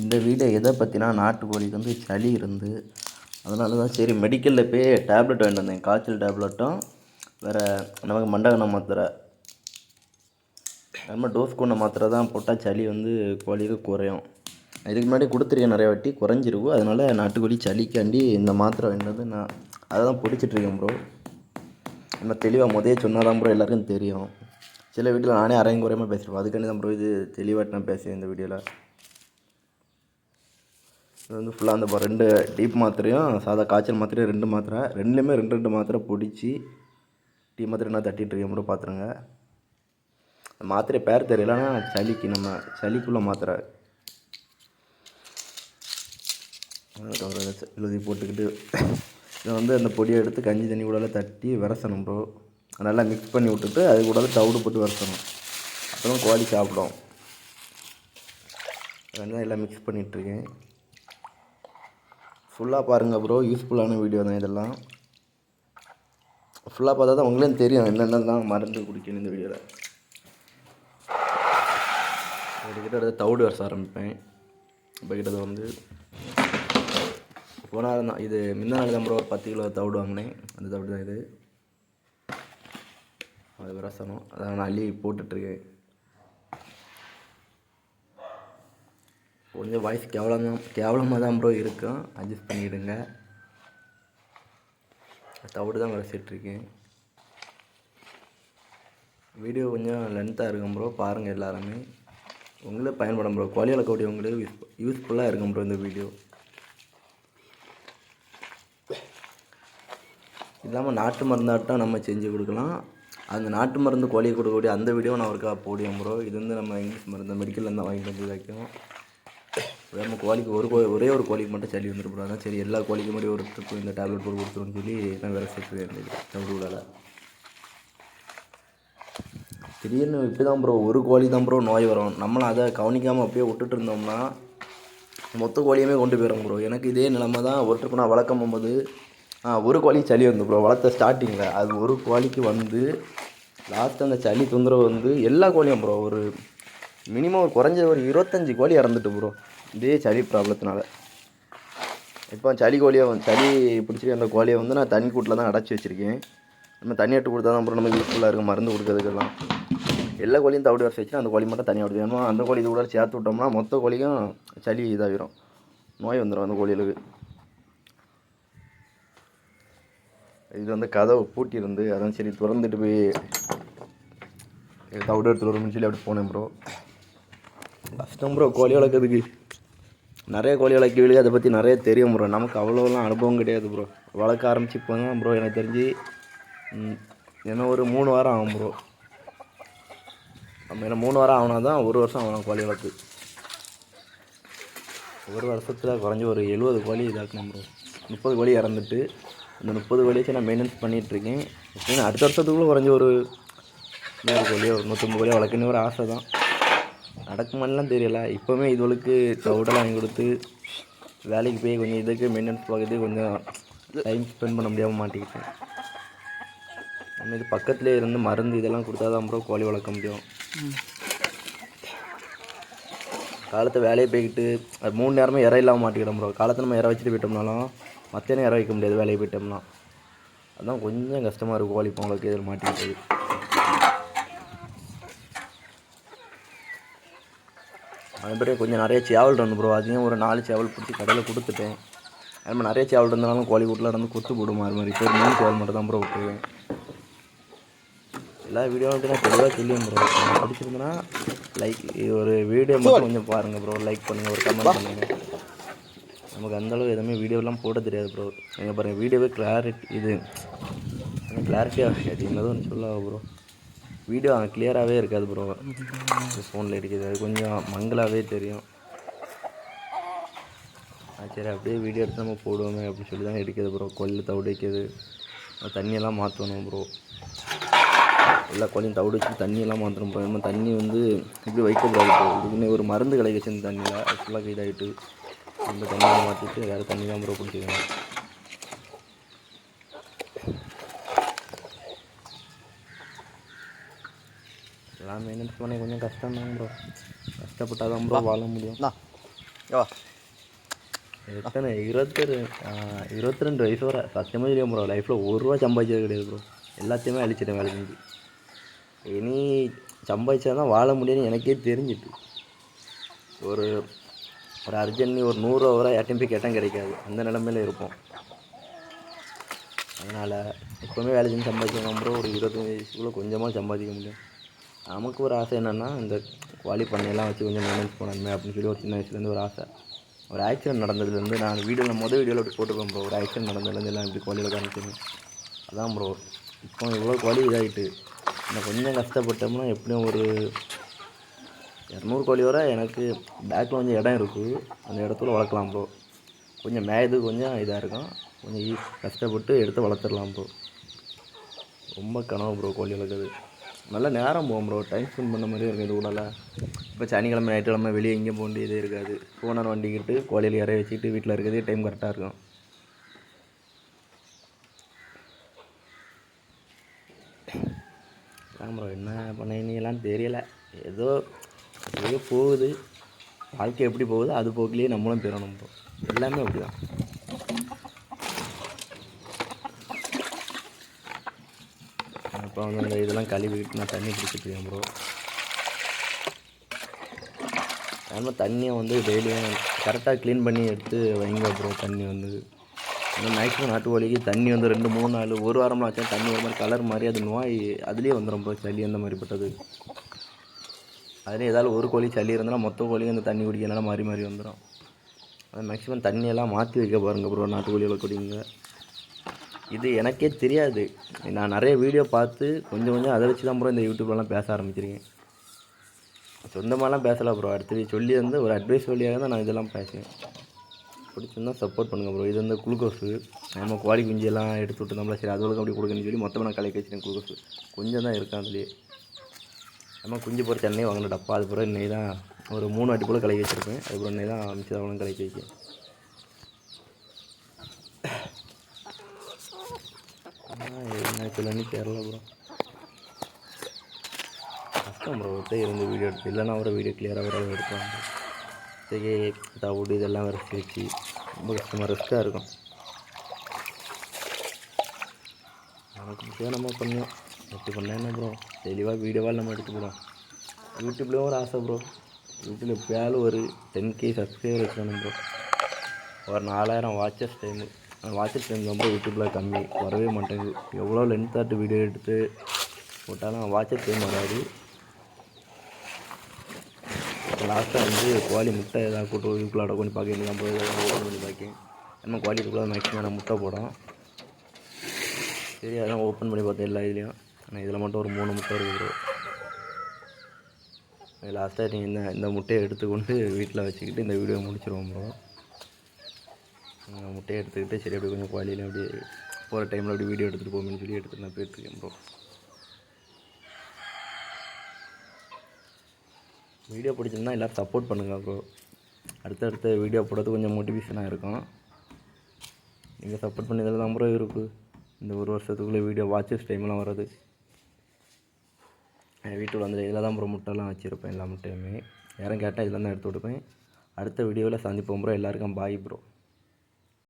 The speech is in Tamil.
இந்த வீடியோ எதை பற்றினா நாட்டுக்கோழிக்கு வந்து சளி இருந்து அதனால தான் சரி மெடிக்கலில் போய் டேப்லெட் வாங்கிட்டு வந்தேன். காய்ச்சல் டேப்லெட்டும் வேறு நமக்கு மண்டகன மாத்திரை. அது மாதிரி டோஸ் கொண்ட மாத்திரை தான் போட்டால் சளி வந்து கோழிக்கு குறையும். இதுக்கு முன்னாடி கொடுத்துருக்கேன் நிறைய வாட்டி குறைஞ்சிருக்கும். அதனால் நாட்டுக்கோழி சளிக்காண்டி இந்த மாத்திரை வேண்டது நான் அதை தான் பிடிச்சிட்ருக்கேன் ப்ரோ நம்ம தெளிவாக முதலே சொன்னால் தான் ப்ரோ எல்லாருக்கும் தெரியும். சில வீட்டில் நானே அரையும் குறையமாக பேசியிருப்பேன் அதுக்காண்டி தான் ப்ரோ இது தெளிவாக நான் பேசுவேன் இந்த வீடியோவில் இது வந்து ஃபுல்லாக அந்த ரெண்டு டீப் மாத்திரையும் சாதா காய்ச்சல் மாத்திரையும் ரெண்டு மாத்திரை. ரெண்டுலேயுமே ரெண்டு ரெண்டு மாத்திரை பிடிச்சி டீ மாத்திரை நான் தட்டிட்டு இருக்கேன். ப்ரோ பார்த்துருங்க மாத்திரை பேர் தெரியலன்னா சளிக்கு நம்ம சளிக்குள்ள மாத்திரை. எழுதி போட்டுக்கிட்டு இதை வந்து அந்த பொடியை எடுத்து கஞ்சி தண்ணி கூட தட்டி விரசணும் ப்ரோ நல்லா மிக்ஸ் பண்ணி விட்டுட்டு அது கூட தவிடு போட்டு விரசணும். அப்புறம் கோழி சாப்பிடும். அதனால எல்லாம் மிக்ஸ் பண்ணிகிட்ருக்கேன் ஃபுல்லாக பாருங்கள் ப்ரோ யூஸ்ஃபுல்லான வீடியோ தான் இதெல்லாம். ஃபுல்லாக பார்த்தா தான் உங்களும் தெரியும் என்னென்னலாம் மருந்து குடிக்கணும் இந்த வீடியோவில் கிட்ட எடுத்து தவிடு வரச ஆரம்பிப்பேன். இப்போ கிட்டது வந்து போன நாள் தான் இது முந்தின நாள் தான் ப்ரோ ஒரு பத்து கிலோ தவிடு வாங்கினேன். அந்த தவிடு தான் இது. அது விரசனம் அதை நான் அள்ளி போட்டுட்ருக்கேன் கொஞ்சம் வாய்ஸ் கேவலம் தான் கேவலமாக தான் ப்ரோ இருக்கும். அட்ஜஸ்ட் பண்ணிவிடுங்க தவிடு தான் வரைச்சிட்ருக்கேன் வீடியோ கொஞ்சம் லென்த்தாக இருக்கும் ப்ரோ பாருங்கள் எல்லாருமே. உங்களே பயன்படும் ப்ரோ கோழி வளர்க்கக்கூடிய உங்களுக்கு யூஸ் யூஸ்ஃபுல்லாக இருக்கும் ப்ரோ இந்த வீடியோ இல்லாமல் நாட்டு மருந்தாட்டம் நம்ம செஞ்சு கொடுக்கலாம். அந்த நாட்டு மருந்து கோழியை கொடுக்கக்கூடிய அந்த வீடியோ நான் ஒருக்கா போடுவேன் ப்ரோ இது வந்து நம்ம இங்கிலீஷ் மருந்து மெடிக்கலில் தான் வாங்கிட்டு வந்து வைக்கணும். நம்ம கோழிக்கு ஒரு கோ ஒரே ஒரு கோழிக்கு மட்டும் சளி வந்துட்டு அதான் சரி எல்லா கோழிக்கு மாதிரி ஒரு இந்த டேப்லெட் போட்டு கொடுத்துருன்னு சொல்லி நான் வேறு சேர்த்து தவிடு விடலை திடீர்னு இப்போ தான் ப்ரோ ஒரு கோழி தான் ப்ரோ நோய் வரும். நம்மளும் அதை கவனிக்காமல் அப்படியே விட்டுட்டு இருந்தோம்னா மொத்த கோழியுமே கொண்டு போயிடும் ப்ரோ எனக்கு இதே நிலமை தான் ஒரு நான் வளர்க்கும் போது ஒரு கோழி சளி வந்து ப்ரோ வளர்த்த ஸ்டார்டிங்கில் அது ஒரு கோழிக்கு வந்து லாஸ்ட் அந்த சளி தொந்தரவு வந்து எல்லா கோழியும் ப்ரோ ஒரு மினிமம் ஒரு குறைஞ்ச ஒரு இருபத்தஞ்சி கோழி இறந்துட்டு ப்ரோ இதே சளி ப்ராப்ளத்தினால. இப்போ சளி கோழியை வந்து சளி பிடிச்சிருக்க அந்த கோழியை வந்து நான் தண்ணி கூட்டில் தான் அடைச்சி வச்சுருக்கேன். நம்ம தண்ணி எடுத்து கொடுத்தா தான் அப்புறம் நமக்கு யூஸ்ஃபுல்லாக இருக்கும் மருந்து கொடுக்கறதுக்கெல்லாம். எல்லா கோழியும் தவிடு வர வச்சு அந்த கோழி மட்டும் தனியாக விடுது. ஏன்னா அந்த கோழி இது கூட சேர்த்து விட்டோம்னா மொத்த கோழியும் சளி இதாகிடும் நோய் வந்துடும் அந்த கோழிகளுக்கு. இது வந்து கதவு பூட்டியிருந்து அதான் சரி திறந்துட்டு போய் தவிடு எடுத்துகிட்டு வரும்னு சொல்லி அப்படி போனேன் ப்ரோ கஷ்டம் ப்ரோ கோழி வளர்க்குறதுக்கு. நிறைய கோழி வளர்க்கவில்லை அதை பற்றி நிறைய தெரியும் ப்ரோ நமக்கு அவ்வளோலாம் அனுபவம் கிடையாது ப்ரோ வளர்க்க ஆரம்பிச்சு இப்போ தான் ப்ரோ எனக்கு தெரிஞ்சு. என்ன ஒரு மூணு வாரம் ஆகும் ப்ரோ நம்ம என்ன மூணு வாரம் ஆகினா தான் ஒரு வருஷம் ஆகணும் கோழி வளர்த்து ஒரு வருஷத்தில் குறைஞ்சி ஒரு எழுபது கோழி இதாக்கணும் ப்ரோ முப்பது கோழி இறந்துட்டு அந்த முப்பது கோழி வச்சு நான் மெயின்டென்ஸ் பண்ணிகிட்ருக்கேன் ஏன்னா அடுத்த வருஷத்துக்குள்ளே குறைஞ்சி ஒரு நூறு கோழியோ ஒரு நூற்றம்பது கோழியோ வளர்க்கணும் ஒரு ஆசை தான். நடக்குமான்லாம் தெரியல. இப்போவுமே இதுவளுக்கு சவுடெல்லாம் வாங்கி கொடுத்து வேலைக்கு போய் கொஞ்சம் இதுக்கு மெயின்டெனன்ஸ் பார்க்குறது கொஞ்சம் டைம் ஸ்பெண்ட் பண்ண முடியாமல் மாட்டிக்கிட்டேன். நம்ம இது பக்கத்துலேயே இருந்து மருந்து இதெல்லாம் கொடுத்தா தான் ப்ரோ கோழி வளர்க்க முடியும். காலத்தை வேலையை போய்கிட்டு அது மூணு நேரமும் இற இல்லாமல் மாட்டிக்கிட்டோம் ப்ரோ காலத்தை நம்ம இற வச்சுட்டு போயிட்டோம்னாலும் மற்ற நேரம் இற வைக்க முடியாது வேலையை போயிட்டோம்னா. அதுதான் கொஞ்சம் கஷ்டமாக இருக்கும் கோழி பொங்கலுக்கு இதில் மாட்டிக்கிட்டது. அது பிறகு கொஞ்சம் நிறைய சேவல் இருந்து ப்ரோ அதையும் ஒரு நாலு சேவல் பிடிச்சி கடையில் கொடுத்துட்டேன். அது மாதிரி நிறைய சேவல் இருந்தாலும் கோழி கூட்டில் இருந்து கொத்து போடும் அது மாதிரி இப்போ ஒரு மூணு சேவல் மட்டும் தான் ப்ரோ விட்டுருவேன் எல்லா வீடியோவும் வந்து நான் தெளிவாக சொல்லியும் ப்ரோ பிடிச்சிருந்தனா லைக் ஒரு வீடியோ மட்டும் கொஞ்சம் பாருங்கள் ப்ரோ லைக் பண்ணுங்கள் ஒரு கமெண்ட் பண்ணுங்கள் நமக்கு அந்தளவு எதுவுமே வீடியோலாம் போட தெரியாது ப்ரோ எங்கள் பாருங்கள் வீடியோவே கிளாரிட்டி இது கிளாரிட்டியாக அது என்னதும் சொல்ல ப்ரோ வீடியோ கிளியராகவே இருக்காது ப்ரோ ஃபோனில் இருக்குது அது கொஞ்சம் மங்களாகவே தெரியும். ஆ, சரி அப்படியே வீடியோ எடுத்து நம்ம போடுவோமே அப்படின்னு சொல்லி தான் எடுக்குது ப்ரோ கொல்லு தவிடு தண்ணியெல்லாம் மாற்றணும் ப்ரோ எல்லா கோழியும் தவிடு வச்சு தண்ணியெல்லாம் மாற்றணும் ப்ரோ நம்ம தண்ணி வந்து இப்படி வைக்கக்கூடாது ப்ரோ இதுக்குன்னு ஒரு மருந்து கலக்கி இந்த தண்ணியில் ஃபுல்லாக இதாகிட்டு இந்த தண்ணியை மாற்றிட்டு வேறு தண்ணி தான் ப்ரோ பிடிச்சிக்கணும் மெயின்டெனன்ஸ் பண்ண கொஞ்சம் கஷ்டம் தான் ப்ரோ கஷ்டப்பட்டால் தான் ப்ரோ வாழ முடியும். வா. எத்தனை? இருபத்தொரு இருபத்தி ரெண்டு வயசு வர. சத்தியமாக தெரியும் ப்ரோ லைஃப்பில் ஒரு ரூபா சம்பாதிச்சது கிடையாது ப்ரோ எல்லாத்தையுமே அழிச்சிட்டேன் வேலை செஞ்சு. இனி சம்பாதிச்சா தான் வாழ முடியும்னு எனக்கே தெரிஞ்சிட்டு ஒரு ஒரு அர்ஜென்ட் ஒரு நூறுரூவா வர யார்ட்டையும் போய் கேட்டால் கிடைக்காது. அந்த நிலமையில இருப்போம். அதனால் எப்போவுமே வேலை செஞ்சு சம்பாதிக்கணும் ப்ரோ ஒரு இருபத்தஞ்சி வயசுக்குள்ளே கொஞ்சமாக சம்பாதிக்க முடியும். நமக்கு ஒரு ஆசை என்னென்னா இந்த குவாலி பண்ணையெல்லாம் வச்சு கொஞ்சம் மேனேஜ் பண்ணணுமே அப்படின்னு சொல்லி ஒரு சின்ன வயசுலேருந்து ஒரு ஆசை. ஒரு ஆக்சிடென்ட் நடந்ததுலேருந்து நான் வீடியோவில் மொதல் வீடியோவில் அப்படி போட்டுருக்கேன் ப்ரோ ஒரு ஆக்சிடென்ட் நடந்ததுலேருந்து எல்லாம் இப்படி குவாலியில் காமிச்சிருந்தேன் அதான் ப்ரோ இப்போ இவ்வளோ குவாலி இதாகிட்டு நான் கொஞ்சம் கஷ்டப்பட்டோம்னா எப்படியும் ஒரு இரநூறு கோழி வர எனக்கு பேக்கில் கொஞ்சம் இடம் இருக்குது அந்த இடத்துல வளர்க்கலாம் ப்ரோ கொஞ்சம் மேயது கொஞ்சம் இதாக இருக்கும். கொஞ்சம் ஈ கஷ்டப்பட்டு எடுத்து வளர்த்துடலாம் ப்ரோ ரொம்ப கனவு ப்ரோ கோழி வளர்க்குறது. நல்ல நேரம் போகும் ப்ரோ டைம் ஸ்பெண்ட் பண்ண மாதிரி இருக்கும் இது கூடல இப்போ சனிக்கிழமை ஞாயிற்றுக்கிழமை வெளியே எங்கேயும் போக வேண்டியதே இருக்காது. ஓனர் வண்டிக்கிட்டு கோழியில் இறைய வச்சுக்கிட்டு வீட்டில் இருக்கிறதே டைம் கரெக்டாக இருக்கும். ப்ரோ என்ன பண்ணினீங்களான்னு தெரியல. ஏதோ ஏதோ போகுது. வாழ்க்கை எப்படி போகுதோ அது போக்கிலேயே நம்மளும் பெறணும் ப்ரோ எல்லாமே அப்படி தான் அப்புறம் வந்து அந்த இதெல்லாம் கழுவிட்டு நான் தண்ணி பிடிச்சிட்டு இருக்கேன் ப்ரோ அதனால் தண்ணியை வந்து டெய்லியும் கரெக்டாக க்ளீன் பண்ணி எடுத்து வைங்க ப்ரோ தண்ணி வந்து. இன்னும் மேக்ஸிமம் நாட்டு கோழிக்கு தண்ணி வந்து ரெண்டு மூணு நாள் ஒரு வாரம்லாம் வச்சா தண்ணி ஒரு மாதிரி கலர் மாதிரி அது நோய் அதுலேயே வந்துடும் ப்ரோ சளி அந்த மாதிரி பட்டது. அதுலேயே ஏதாவது ஒரு கோழி சளி இருந்தாலும் மொத்த கோழியும் அந்த தண்ணி குடிக்கிறனால மாறி மாறி வந்துடும் அது மேக்ஸிமம் தண்ணியெல்லாம் மாற்றி வைக்க பாருங்கள் ப்ரோ நாட்டு கோழிகளை குடிங்க. இது எனக்கே தெரியாது. நான் நிறைய வீடியோ பார்த்து கொஞ்சம் கொஞ்சம் அதை வச்சு தான் ப்ரோ இந்த யூடியூப்லலாம் பேச ஆரம்பிச்சிருக்கேன். சொந்தமாலாம் பேசலை ப்ரோ அடுத்தது சொல்லி வந்து ஒரு அட்வைஸ் வழியாக தான் நான் இதெல்லாம் பேசுவேன் பிடிச்சிருந்தா சப்போர்ட் பண்ணுங்கள் ப்ரோ இது வந்து குளுக்கோஸு நம்ம கோழி குஞ்செல்லாம் எடுத்து விட்டுருந்தோம்ல சரி அதுவளுக்கு அப்படி கொடுக்கணும்னு சொல்லி மொத்தமாக நான் கலக்கி வச்சிருக்கேன் குளுக்கோஸு கொஞ்சம் தான் இருக்கும் அதுலேயே. நம்ம குஞ்சு போகிற சென்னை வாங்கின டப்பா. அது பிறகு இன்னைக்கு தான் ஒரு மூணு வாட்டி போல் கலக்கி வச்சுருப்பேன். அதுக்கப்புறம் இன்னைக்கு தான் மிச்சம் தான் கலக்கி வைக்கேன் என்ன தெரில ப்ரோ கஷ்டம் ப்ரோ ஒருத்தர் இருந்து வீடியோ எடுத்து இல்லைன்னா ஒரு வீடியோ கிளியராக வர எடுப்பாங்க சரி தவிடு இதெல்லாம் வர சிரிச்சு ரொம்ப கஷ்டமாக ரிஸ்க்காக இருக்கும். நமக்கு நம்ம பண்ணோம் எப்படி பண்ணால் என்ன ப்ரோ தெளிவாக வீடியோவாக நம்ம எடுத்துக்கிறோம் யூடியூப்லேயும் ஒரு ஆசை ப்ரோ யூடியூப்பில் எப்பயாலும் ஒரு டென் கே சப்ஸ்கிரைபர் வச்சுக்கணும் ப்ரோ ஒரு நாலாயிரம் வாட்சஸ் டைமு வாட்சஸ் டைம் ரொம்ப யூடியூப்பில் கம்மி. வரவே மாட்டேங்குது. எவ்வளோ லென்த்தாட்டு வீடியோ எடுத்து போட்டாலும் வாட்சஸ் டைம் வராது. லாஸ்ட்டாக வந்து கோழி முட்டை ஏதாவது போட்டு யூடியூப்பில் கொஞ்சம் பார்க்க வேண்டியதான் போய் ஓப்பன் பண்ணி பார்க்கேன். நம்ம கோழி இதுக்குள்ள மேக்ஸிமம் நான் முட்டை போடும் சரி அதான் ஓப்பன் பண்ணி பார்த்தேன் எல்லா இதுலேயும். ஆனால் இதில் மட்டும் ஒரு மூணு முட்டை இருக்குது லாஸ்ட்டாக நீங்கள் இந்த இந்த முட்டையை எடுத்துக்கொண்டு வீட்டில் வச்சுக்கிட்டு இந்த வீடியோ முடிச்சிருவோம் ப்ரோ முட்டையை எடுத்துக்கிட்டு சரி அப்படியே கொஞ்சம் குவாலியில் அப்படியே போகிற டைமில் அப்படியே வீடியோ எடுத்துகிட்டு போகணும்னு சொல்லி எடுத்துகிட்டு நான் போயிட்டுருக்கேன் ப்ரோ வீடியோ பிடிச்சிருந்தா எல்லோரும் சப்போர்ட் பண்ணுங்கள் ப்ரோ அடுத்தடுத்த வீடியோ போடுறது கொஞ்சம் மோட்டிவேஷனாக இருக்கும். நீங்கள் சப்போர்ட் பண்ணதில் தான் ப்ரோ இருக்குது இந்த ஒரு வருஷத்துக்குள்ளே வீடியோ வாட்சஸ் டைம்லாம் வர்றது. என் வீட்டில் வந்து இதில் தான் ப்ரோ முட்டைலாம் வச்சுருப்பேன் எல்லா முட்டையுமே. யாரும் கேட்டால் இதில் தான் எடுத்து கொடுப்பேன். அடுத்த வீடியோவில் சந்திப்போம் ப்ரோ எல்லாருக்கும் பாய் ப்ரோ